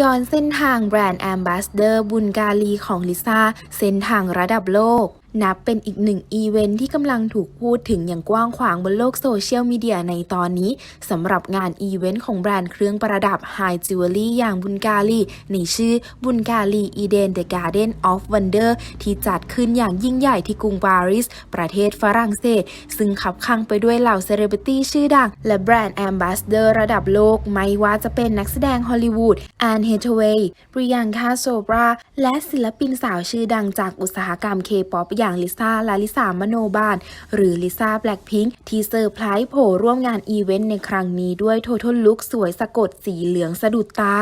ย้อนเส้นทางแบรนด์แอมบาสเดอร์บุนกาลีของลิซ่า เส้นทางระดับโลก นับเป็นอีกหนึ่งอีเวนท์ที่กำลังถูกพูดถึงอย่างกว้างขวางบนโลกโซเชียลมีเดียในตอนนี้สำหรับงานอีเวนต์ของแบรนด์เครื่องประดับไฮจิวเวลรี่อย่างบุญกาลีในชื่อบุญกาลีอีเดนเดอะการ์เดนออฟวันเดอร์ที่จัดขึ้นอย่างยิ่งใหญ่ที่กรุงปารีส ประเทศฝรั่งเศส ซึ่งขับข้างไปด้วยเหล่าเซเลบริตี้ชื่อดัง และแบรนด์แอมบาสเดอร์ระดับโลก ไม่ว่าจะเป็นนักแสดงฮอลลีวูดแอนเฮทเวย์บริยังคาโซบราและศิลปินสาวชื่อดังจากอุตสาหกรรมเคป๊อปอย่างลิซ่าและลิซ่ามโนบาน หรือลิซ่าแบล็คพิงค์ที่เซอร์ไพรส์โผล่ร่วมงานอีเวนต์ในครั้งนี้ด้วยโทท l ลุคสวยสะกดสีเหลืองสะดุดตา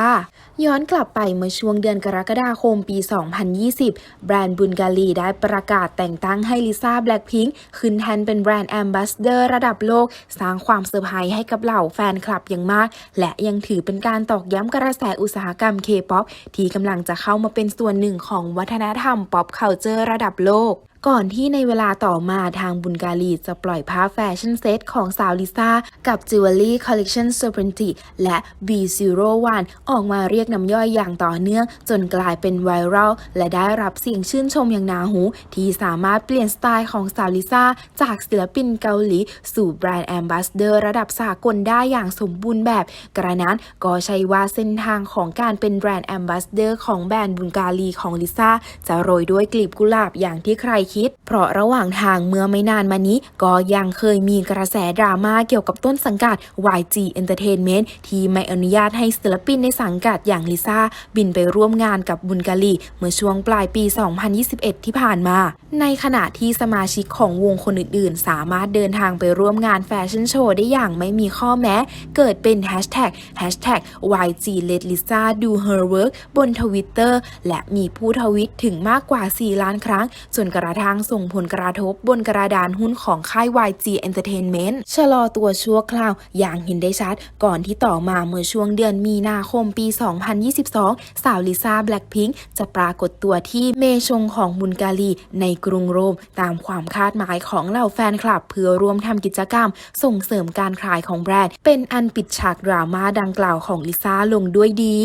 ย้อนกลับไปเมื่อช่วงเดือนกรกฎาคมปี 2020 แบรนด์บุลกาลีได้ประกาศแต่งตั้งให้ลิซ่าแบล็คพิงค์ขึ้นแทนเป็นแบรนด์แอมบาสเดอร์ระดับโลก สร้างความเซอร์ไพรส์ให้กับเหล่าแฟนคลับอย่างมาก และยังถือเป็นการตอกย้ำกระแสอุตสาหกรรมเคป๊อปที่กำลังจะเข้ามาเป็นส่วนหนึ่งของวัฒนธรรมป๊อปเคานเจอร์ระดับโลก ก่อนที่ในเวลาต่อมาทางบุญกาลีจะปล่อยภาพแฟชั่นเซตของสาวลิซ่ากับจิวเวลรี่คอลเลกชัน Serpenti และ B01 ออกมาเรียกน้ำย่อยอย่างต่อเนื่อง จนกลายเป็นไวรัลและได้รับเสียงชื่นชมอย่างนาหู ที่สามารถเปลี่ยนสไตล์ของสาวลิซ่าจากศิลปินเกาหลี สู่แบรนด์แอมบาสเดอร์ระดับสากลได้อย่างสมบูรณ์แบบ กระนั้นก็ใช่ว่าเส้นทางของการเป็นแบรนด์แอมบาสเดอร์ของแบรนด์บุญกาลีของลิซ่าจะโรยด้วยกลีบกุหลาบอย่างที่ใครคิด เพราะระหว่างทางเมื่อไม่นานมานี้ ก็ยังเคยมีกระแสดราม่าเกี่ยวกับต้นสังกัด YG Entertainment ที่ไม่อนุญาตให้ศิลปินในสังกัดอย่างลิซ่า บินไปร่วมงานกับบุญกาลี เมื่อช่วงปลายปี 2021 ที่ผ่านมา ในขณะที่สมาชิกของวงคนอื่นๆ สามารถเดินทางไปร่วมงานแฟชั่นโชว์ได้อย่างไม่มีข้อแม้ เกิดเป็นแฮชแท็กแฮชแท็ก YG Let Lisa Do Her Work บนทวิตเตอร์และมีผู้ทวิตถึงมากกว่า 4 ล้านครั้ง จนกระทั่งทางส่งผลกระทบบนกระดานหุ้นของค่าย YG Entertainment ชะลอตัวชั่วคราวอย่างเห็นได้ชัด ก่อนที่ต่อมาเมื่อช่วงเดือนมีนาคมปี 2022 สาวลิซ่าแบล็คพิงค์จะปรากฏตัวที่เมชงของบุนกาลีในกรุงโรม ตามความคาดหมายของเหล่าแฟนคลับ เพื่อร่วมทำกิจกรรม ส่งเสริมการขายของแบรนด์ เป็นอันปิดฉากดราม่าดังกล่าวของลิซ่าลงด้วยดี